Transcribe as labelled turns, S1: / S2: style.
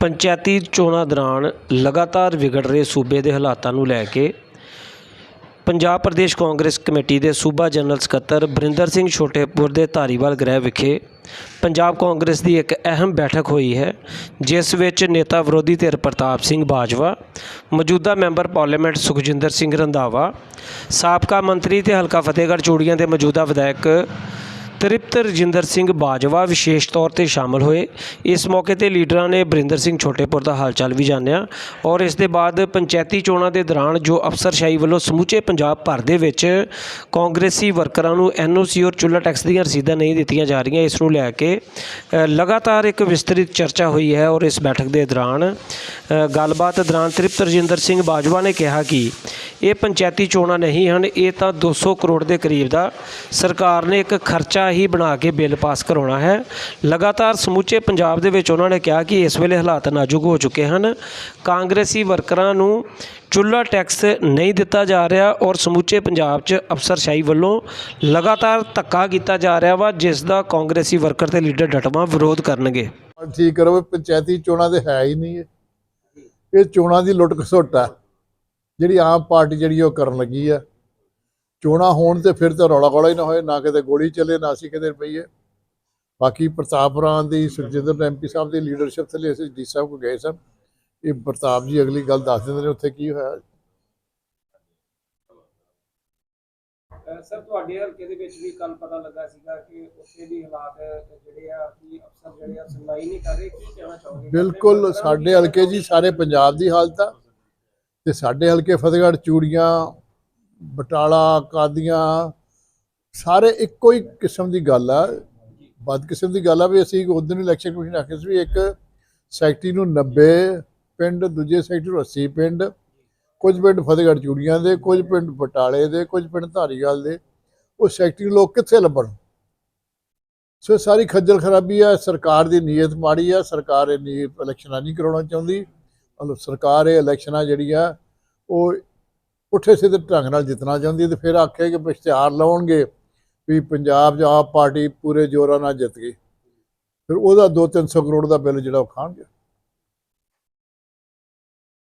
S1: ਪੰਚਾਇਤੀ ਚੋਣਾਂ ਦੌਰਾਨ ਲਗਾਤਾਰ ਵਿਗੜ ਰਹੇ ਸੂਬੇ ਦੇ ਹਾਲਾਤਾਂ ਨੂੰ ਲੈ ਕੇ ਪੰਜਾਬ ਪ੍ਰਦੇਸ਼ ਕਾਂਗਰਸ ਕਮੇਟੀ ਦੇ ਸੂਬਾ ਜਨਰਲ ਸਕੱਤਰ ਬਰਿੰਦਰ ਸਿੰਘ ਛੋਟੇਪੁਰ ਦੇ ਧਾਰੀਵਾਲ ਗ੍ਰਹਿ ਵਿਖੇ ਪੰਜਾਬ ਕਾਂਗਰਸ ਦੀ ਇੱਕ ਅਹਿਮ ਬੈਠਕ ਹੋਈ ਹੈ, ਜਿਸ ਵਿੱਚ ਨੇਤਾ ਵਿਰੋਧੀ ਧਿਰ ਪ੍ਰਤਾਪ ਸਿੰਘ ਬਾਜਵਾ, ਮੌਜੂਦਾ ਮੈਂਬਰ ਪਾਰਲੀਮੈਂਟ ਸੁਖਜਿੰਦਰ ਸਿੰਘ ਰੰਧਾਵਾ, ਸਾਬਕਾ ਮੰਤਰੀ ਤੇ ਹਲਕਾ ਫਤਿਹਗੜ੍ਹ ਚੂੜੀਆਂ ਦੇ ਮੌਜੂਦਾ ਵਿਧਾਇਕ ਤ੍ਰਿਪਤ ਰਜਿੰਦਰ ਸਿੰਘ ਬਾਜਵਾ ਵਿਸ਼ੇਸ਼ ਤੌਰ ਤੇ ਸ਼ਾਮਲ ਹੋਏ। ਇਸ ਮੌਕੇ ਤੇ ਲੀਡਰਾਂ ਨੇ ਬਰਿੰਦਰ ਸਿੰਘ ਛੋਟੇਪੁਰ ਦਾ ਹਾਲਚਾਲ ਵੀ ਜਾਣਿਆ ਔਰ ਇਸ ਦੇ ਬਾਅਦ ਪੰਚਾਇਤੀ ਚੋਣਾਂ ਦੇ ਦੌਰਾਨ ਜੋ ਅਫਸਰਸ਼ਾਹੀ ਵੱਲੋਂ ਸਮੁੱਚੇ ਪੰਜਾਬ ਭਰ ਦੇ ਵਿੱਚ ਕਾਂਗਰਸੀ ਵਰਕਰਾਂ ਨੂੰ ਐਨਓਸੀ ਔਰ ਚੁੱਲ੍ਹਾ ਟੈਕਸ ਦੀਆਂ ਰਸੀਦਾਂ ਨਹੀਂ ਦਿੱਤੀਆਂ ਜਾ ਰਹੀਆਂ, ਇਸ ਨੂੰ ਲੈ ਕੇ ਲਗਾਤਾਰ ਇੱਕ ਵਿਸਤ੍ਰਿਤ ਚਰਚਾ ਹੋਈ ਹੈ ਔਰ ਇਸ ਬੈਠਕ ਦੇ ਦੌਰਾਨ ਗੱਲਬਾਤ ਦੌਰਾਨ ਤ੍ਰਿਪਤ ਰਜਿੰਦਰ ਸਿੰਘ ਬਾਜਵਾ ਨੇ ਕਿਹਾ ਕਿ ਇਹ ਪੰਚਾਇਤੀ ਚੋਣਾਂ ਨਹੀਂ ਹਨ, ਇਹ ਤਾਂ 200 ਕਰੋੜ ਦੇ ਕਰੀਬ ਦਾ। ਸਰਕਾਰ ਨੇ ਇੱਕ ਖਰਚਾ ਹੀ ਬਣਾ ਕੇ ਬਿੱਲ ਪਾਸ ਕਰਾਉਣਾ ਹੈ। ਲਗਾਤਾਰ ਸਮੁੱਚੇ ਪੰਜਾਬ ਦੇ ਵਿੱਚ ਉਹਨਾਂ ਨੇ ਕਿਹਾ ਕਿ ਇਸ ਵੇਲੇ ਹਾਲਾਤ ਨਾਜ਼ੁਕ ਹੋ ਚੁੱਕੇ ਹਨ। ਕਾਂਗਰਸੀ ਵਰਕਰਾਂ ਨੂੰ ਚੁੱਲ੍ਹਾ ਟੈਕਸ ਨਹੀਂ ਦਿੱਤਾ ਜਾ ਰਿਹਾ ਔਰ ਸਮੁੱਚੇ ਪੰਜਾਬ 'ਚ ਅਫਸਰਸ਼ਾਹੀ ਵੱਲੋਂ ਲਗਾਤਾਰ ਧੱਕਾ ਕੀਤਾ ਜਾ ਰਿਹਾ ਵਾ, ਜਿਸ ਦਾ ਕਾਂਗਰਸੀ ਵਰਕਰ ਤੇ ਲੀਡਰ ਡਟਵਾਂ ਵਿਰੋਧ ਕਰਨਗੇ।
S2: ਠੀਕ ਕਰੋ ਪੰਚਾਇਤੀ ਚੋਣਾਂ ਤੇ ਹੈ ਹੀ ਨਹੀਂ ਇਹ। ਇਹ ਚੋਣਾਂ ਦੀ ਲੁੱਟ ਖਸੁੱਟ ਆ ਜਿਹੜੀ ਆਮ ਪਾਰਟੀ ਜਿਹੜੀ ਉਹ ਕਰਨ ਲੱਗੀ ਆ। ਚੋਣਾਂ ਹੋਣ ਤੇ ਫਿਰ ਤਾਂ ਰੌਲਾ ਗੋਲਾ ਹੀ ਨਾ ਹੋਏ ਨਾ ਕਿਤੇ ਗੋਲੀ ਚੱਲੇ ਨਾ ਸੀ ਕਿਤੇ ਰੁਪਈਏ। ਬਾਕੀ ਪ੍ਰਤਾਪ ਰਾਂ ਦੀ ਸੁਖਜਿੰਦਰ ਐਮਪੀ ਸਾਹਿਬ ਦੀ ਲੀਡਰਸ਼ਿਪ ਥੱਲੇ ਅਸੀਂ ਡੀ ਸਾਹਿਬ ਕੋ ਗਏ ਸਨ। ਇਹ ਪ੍ਰਤਾਪ ਜੀ ਅਗਲੀ ਗੱਲ ਦੱਸ ਦਿੰਦੇ ਨੇ ਉੱਥੇ ਕੀ ਹੋਇਆ।
S3: ਸਰ ਤੁਹਾਡੇ ਹਲਕੇ ਦੇ ਵਿੱਚ ਵੀ ਕੱਲ ਪਤਾ ਲੱਗਾ ਸੀਗਾ ਕਿ ਉੱਥੇ ਵੀ ਹਾਲਾਤ ਜਿਹੜੇ ਆ ਕਿ ਅਫਸਰ ਜਿਹੜੇ ਆ ਸੁਣਵਾਈ ਨਹੀਂ ਕਰ ਰਹੇ। ਕੀ ਕਹਿਣਾ ਚਾਹੋਗੇ?
S2: ਬਿਲਕੁਲ ਸਾਡੇ ਹਲਕੇ ਜੀ ਸਾਰੇ ਪੰਜਾਬ ਦੀ ਹਾਲਤ ਆ। ਤੇ ਸਾਡੇ ਹਲਕੇ ਫਤਿਹਗੜ੍ਹ ਚੂੜੀਆਂ ਬਟਾਲਾ, ਕਾਦੀਆਂ, ਸਾਰੇ ਇੱਕੋ ਹੀ ਕਿਸਮ ਦੀ ਗੱਲ ਆ। ਬਦ ਕਿਸਮ ਦੀ ਗੱਲ ਆ ਵੀ ਅਸੀਂ ਉਸ ਦਿਨ ਇਲੈਕਸ਼ਨ ਕਮਿਸ਼ਨ ਆਖਿਆ ਸੀ ਵੀ ਇੱਕ ਸੈਕਟਰੀ ਨੂੰ 90 ਪਿੰਡ, ਦੂਜੇ ਸੈਕਟਰੀ ਨੂੰ 80 ਪਿੰਡ, ਕੁਝ ਪਿੰਡ ਫਤਿਹਗੜ੍ਹ ਚੂੜੀਆਂ ਦੇ, ਕੁਝ ਪਿੰਡ ਬਟਾਲੇ ਦੇ, ਕੁਝ ਪਿੰਡ ਧਾਰੀਵਾਲ ਦੇ। ਉਹ ਸੈਕਟਰੀ ਲੋਕ ਕਿੱਥੇ ਲੱਭਣ? ਸੋ ਇਹ ਸਾਰੀ ਖੱਜਲ ਖਰਾਬੀ ਆ, ਸਰਕਾਰ ਦੀ ਨੀਅਤ ਮਾੜੀ ਆ, ਸਰਕਾਰ ਇਹ ਨੀ ਇਲੈਕਸ਼ਨਾਂ ਨਹੀਂ ਕਰਾਉਣਾ ਚਾਹੁੰਦੀ। ਮਤਲਬ ਸਰਕਾਰ ਇਹ ਇਲੈਕਸ਼ਨਾਂ ਜਿਹੜੀਆਂ, ਉਹ ਪੁੱਠੇ ਸਿੱਧੇ ਢੰਗ ਨਾਲ ਜਿੱਤਣਾ ਚਾਹੁੰਦੀ ਹੈ ਤੇ ਫਿਰ ਆਖਿਆ ਕਿ ਇਸ਼ਤਿਹਾਰ ਲਾਉਣਗੇ ਵੀ ਪੰਜਾਬ 'ਚ ਆਪ ਪਾਰਟੀ ਪੂਰੇ ਜ਼ੋਰਾਂ ਨਾਲ ਜਿੱਤ ਗਈ। ਫਿਰ ਉਹਦਾ 2-300 ਕਰੋੜ ਦਾ ਬਿੱਲ ਜਿਹੜਾ ਉਹ ਖਾਣਗੇ।